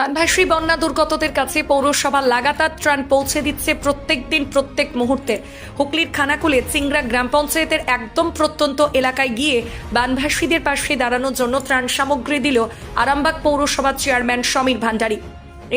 মানভাসী বন্যা দুর্গতদের কাছে পৌরসভা লাগাতার ত্রাণ পৌঁছে দিচ্ছে প্রত্যেক দিন প্রত্যেক মুহূর্তে। হুগলির খানাকুলে চিংড়া গ্রাম পঞ্চায়েতের একদম প্রত্যন্ত এলাকায় গিয়ে বানভাসীদের পাশে দাঁড়ানোর জন্য ত্রাণ সামগ্রী দিল আরামবাগ পৌরসভার চেয়ারম্যান সমীর ভান্ডারী।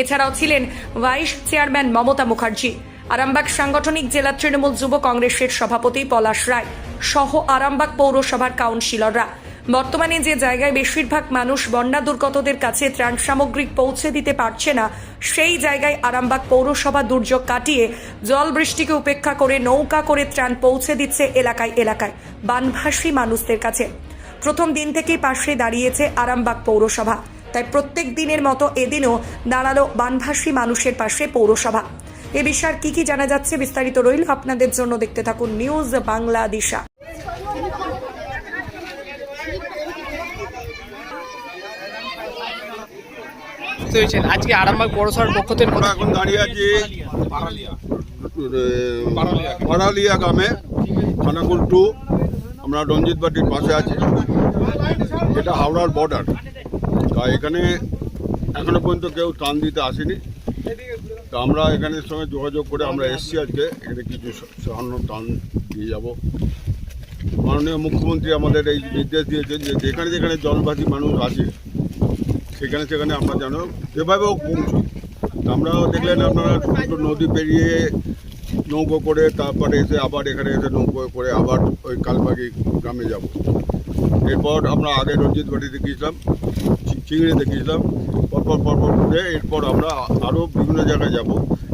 এছাড়াও ছিলেন ভাইস চেয়ারম্যান মমতা মুখার্জি। আরামবাগ সাংগঠনিক জেলা তৃণমূল যুব কংগ্রেসের সভাপতি পলাশ রায় সহ আরামবাগ পৌরসভার কাউন্সিলররা। বর্তমানে যে জায়গায় বেশিরভাগ মানুষ বন্যা দুর্গতদের কাছে ত্রাণ সামগ্রী পৌঁছে দিতে পারছে না, সেই জায়গায় আরামবাগ পৌরসভা দুর্যোগ কাটিয়ে জল বৃষ্টিকে উপেক্ষা করে নৌকা করে ত্রাণ পৌঁছে দিচ্ছে এলাকায় এলাকায়, বানভাসী মানুষদের কাছে। প্রথম দিন থেকেই পাশে দাঁড়িয়েছে আরামবাগ পৌরসভা। তাই প্রত্যেক দিনের মতো এদিনও দাঁড়াল বানভাসী মানুষের পাশে পৌরসভা। এ বিষয়ে কি কি জানা যাচ্ছে বিস্তারিত রইল, আপনাদের জন্য দেখতে থাকুন নিউজ বাংলা দিশা পেরেছেন আজকে আরামবাগ পৌরসভার পক্ষ থেকে এখন দাঁড়িয়ে আছি পাড়ালিয়া গ্রামে খানাকুল টু, আমরা রঞ্জিত বাটির পাশে আছি। এটা হাওড়ার বর্ডার তা এখানে এখনও পর্যন্ত কেউ ত্রাণ দিতে আসেনি। তা আমরা এখানের সঙ্গে যোগাযোগ করে আমরা এসছি আজকে। এখানে কিছু সামান্য ত্রাণ দিয়ে যাব। মাননীয় মুখ্যমন্ত্রী আমাদের এই নির্দেশ দিয়েছেন যে যেখানে যেখানে জলবাসী মানুষ আছে সেখানে সেখানে আমরা যেন যেভাবে হোক পৌঁছই। আমরাও দেখলেন আপনারা দুটো নদী পেরিয়ে নৌকো করে তারপরে এসে আবার এখানে এসে নৌকো করে আবার ওই কালবাগি গ্রামে যাব। এরপর আমরা আগে রঞ্জিত বাড়িতে গিয়েছিলাম চিংড়িতে গিয়েছিলাম পরপর পরপর ঘুরে এরপর আমরা আরও বিভিন্ন জায়গায় যাব।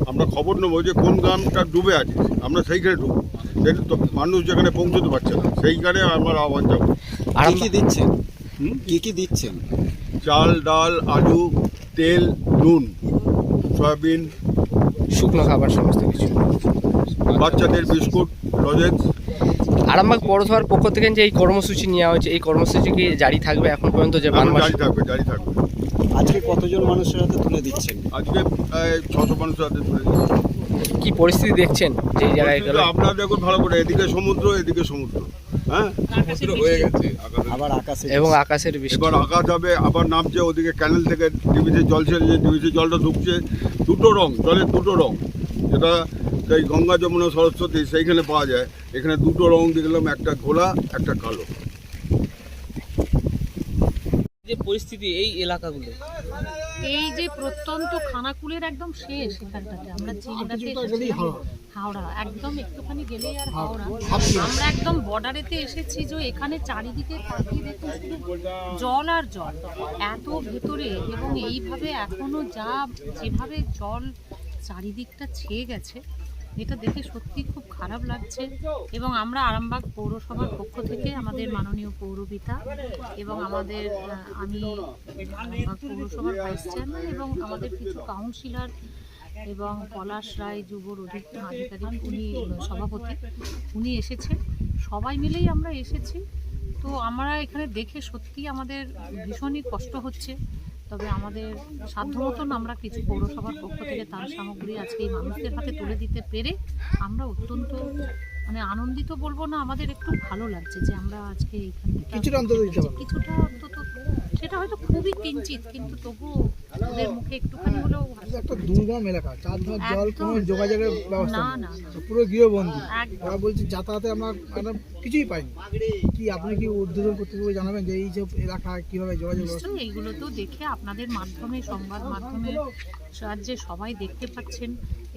আমরা খবর নেব যে কোন গ্রামটা ডুবে আছে আমরা সেইখানে ঢুকবো। সেটা তো মানুষ যেখানে পৌঁছতে পারছে না সেইখানে আমার আহ্বান যাব কি কি দিচ্ছেন? কি কি দিচ্ছেন? চাল ডাল আলু তেল নুন সয়াবিন শুকনো খাবার সমস্ত কিছু। বাচ্চাদের বিস্কুট লজেন্স আরামবাগ পৌরসভার পক্ষ থেকে যে এই কর্মসূচি নেওয়া হয়েছে এই কর্মসূচি কি জারি থাকবে এখন পর্যন্ত যে জারি থাকবে জারি থাকবে। আজকে কতজন মানুষের হাতে তুলে দিচ্ছেন? আজকে প্রায় ছশো মানুষের হাতে তুলে দিচ্ছি। কি পরিস্থিতি দেখছেন যে জায়গায় আপনারা দেখুন ভালো করে এদিকে সমুদ্র এদিকে সমুদ্র। হ্যাঁ? হয়ে গেছে। আবার আকাশে এবং আকাশের বৃষ্টি। এবার আকাশ হবে আবার নামছে ওদিকে ক্যানেল থেকে ডিবিসি জল ছেড়েছে ডিবিসি জলটা ঢুকছে। দুটো রং জলের দুটো রং। যেটা সেই গঙ্গা যমুনা সরস্বতী সেইখানে পাওয়া যায়। এখানে দুটো রং দেখলাম একটা ঘোলা একটা কালো। যে পরিস্থিতি এই এলাকাগুলো। এই যে প্রত্যন্ত খানাকুলের একদম শেষ এখানটাতে আমরা এসেছি হাওড়া একদম একটুখানি গেলেই আর হাওড়া। আমরা একদম বর্ডারেতে এসেছি যে এখানে চারিদিকে তাকিয়ে দেখুন জল আর জল। এত ভেতরে এবং এইভাবে এখনও যা যেভাবে জল চারিদিকটা ছেয়ে গেছে এটা দেখে সত্যি খুব খারাপ লাগছে। এবং আমরা আরামবাগ পৌরসভার পক্ষ থেকে আমাদের মাননীয় পৌরপিতা এবং আমাদের আমি পৌরসভার ভাইস চেয়ারম্যান এবং আমাদের কিছু কাউন্সিলর এবং পলাশ রায় যুব অধিক- আধিকারিক উনি সভাপতি উনি এসেছেন। সবাই মিলেই আমরা এসেছি। তো আমরা এখানে দেখে সত্যি আমাদের ভীষণই কষ্ট হচ্ছে। তবে আমাদের সাধ্য মতন আমরা কিছু পৌরসভার পক্ষ থেকে তার সামগ্রী আজকে এই মানুষদের হাতে তুলে দিতে পেরে আমরা অত্যন্ত মানে আনন্দিত বলব না আমাদের একটু ভালো লাগছে যে আমরা আজকে এখান থেকে কিছুটা অন্তত কিছুটা অন্তত সেটা হয়তো খুবই কিঞ্চিত কিন্তু তবুও ওদের মুখে একটুখানি হলেও একটা দুর্গম এলাকা জল কোনো যোগাযোগের ব্যবস্থা না। পুরো গৃহবন্দী একদম। ওরা বলছে যাতায়াতে আমরা আমরা কিছুই পাইনি কি আপনি কি উদ্বোধন কর্তৃপক্ষ জানাবেন যে এলাকা কীভাবে যোগাযোগ ব্যবস্থা এইগুলো তো দেখে আপনাদের মাধ্যমে সংবাদ মাধ্যমে সাহায্যে সবাই দেখতে পাচ্ছেন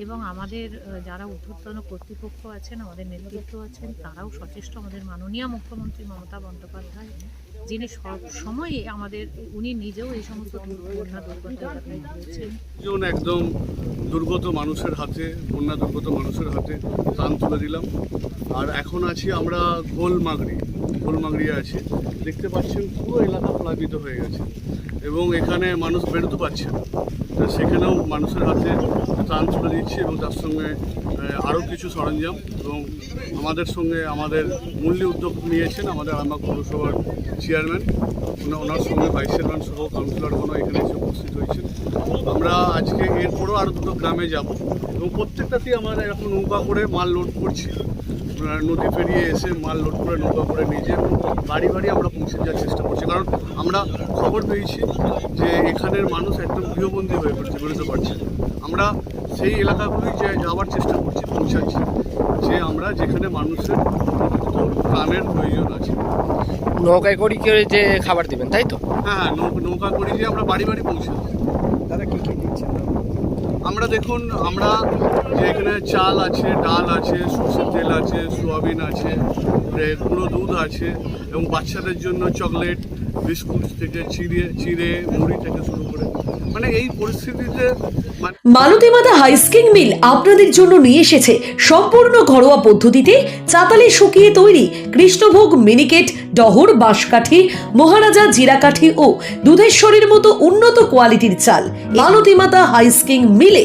এবং আমাদের যারা ঊর্ধ্বতন কর্তৃপক্ষ আছেন, আমাদের নেতৃত্ব আছেন, তারাও সচেষ্ট আমাদের মাননীয় মুখ্যমন্ত্রী মমতা বন্দ্যোপাধ্যায়, যিনি সব সময় আমাদের, উনি নিজেও এই সমস্ত দুর্ঘটনা দুর্ঘটনা একদম দুর্গত মানুষের হাতে, বন্যা দুর্গত মানুষের হাতে ত্রাণ তুলে দিলাম। আর এখন আছি আমরা গোলমাগড়ি গোলমাগড়ি আছে, দেখতে পাচ্ছেন পুরো এলাকা প্লাবিত হয়ে গেছে। এবং এখানে মানুষ বেরোতে পারছে না। তো সেখানেও মানুষের হাতে ত্রাণ তুলে দিচ্ছি এবং তার সঙ্গে আরও কিছু সরঞ্জাম এবং আমাদের সঙ্গে আমাদের মূল্য উদ্যোগ নিয়েছেন আমাদের আমার পৌরসভার চেয়ারম্যান। ওনা- ওনার সঙ্গে ভাইস চেয়ারম্যান সহ কাউন্সিলরগণও এখানে এসে উপস্থিত হয়েছেন। আমরা আজকে এরপরও আরও দুটো গ্রামে যাব এবং প্রত্যেকটাতেই আমরা এরকম নৌকা করে মাল লোড করছি। নদী পেরিয়ে এসে মাল লোড করে নৌকা করে নিয়ে যেয়ে বাড়ি বাড়ি আমরা পৌঁছে যাওয়ার চেষ্টা করছি কারণ আমরা খবর পেয়েছি যে এখানের মানুষ একদম গৃহবন্দী হয়ে পড়ছে বেরোতে পারছে না। আমরা সেই এলাকাগুলি যে যাওয়ার চেষ্টা করছি পৌঁছাচ্ছি যে আমরা যেখানে মানুষের প্রাণের প্রয়োজন আছে নৌকায় করি করে যে খাবার দিবেন তাই তো হ্যাঁ হ্যাঁ নৌকা করে যে আমরা বাড়ি বাড়ি পৌঁছে দিচ্ছি। দাদা কী কি দিচ্ছেন আমরা দেখুন, আমরা যে এখানে চাল আছে, ডাল আছে, সরষের তেল আছে, সোয়াবিন আছে পুরো দুধ আছে, এবং বাচ্চাদের জন্য চকলেট বিস্কুট থেকে চিড়ে চিড়ে, মুড়ি থেকে শুরু করে মানে এই পরিস্থিতিতে মালতীমাতা হাইস্কিং মিল আপনাদের জন্য নিয়ে এসেছে সম্পূর্ণ ঘরোয়া পদ্ধতিতে চাতালে শুকিয়ে তৈরি কৃষ্ণভোগ মিনিকেট ডহর, বাঁশকাঠি, মহারাজা জিরাকাঠি ও দুধেশ্বরীর মতো উন্নত কোয়ালিটির চাল। মালতীমাতা হাইস্কিং মিলে